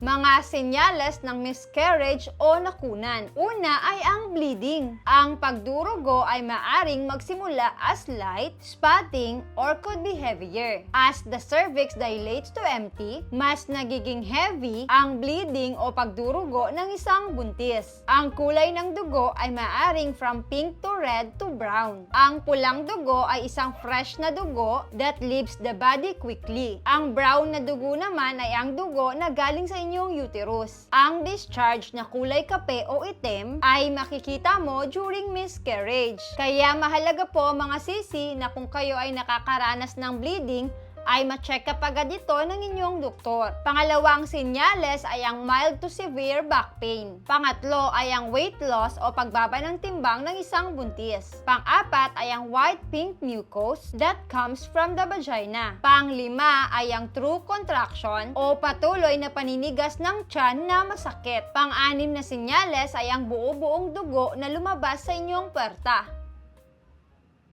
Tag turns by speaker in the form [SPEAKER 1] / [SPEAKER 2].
[SPEAKER 1] Mga senyales ng miscarriage o nakunan. Una ay ang bleeding. Ang pagdurugo ay maaring magsimula as light, spotting, or could be heavier. As the cervix dilates to empty, mas nagiging heavy ang bleeding o pagdurugo ng isang buntis. Ang kulay ng dugo ay maaring from pink to red to brown. Ang pulang dugo ay isang fresh na dugo that leaves the body quickly. Ang brown na dugo naman ay ang dugo na galing sa inyong uterus. Ang discharge na kulay kape o itim ay makikita mo during miscarriage. Kaya mahalaga po mga sisi na kung kayo ay nakakaranas ng bleeding, ay ma-check agad ito ng inyong doktor. Pangalawang sinyales ay ang mild to severe back pain. Pangatlo ay ang weight loss o pagbaba ng timbang ng isang buntis. Pang-apat ay ang white-pink mucus that comes from the vagina. Panglima ay ang true contraction o patuloy na paninigas ng tiyan na masakit. Pang-anim na sinyales ay ang buo-buong dugo na lumabas sa inyong puwerta.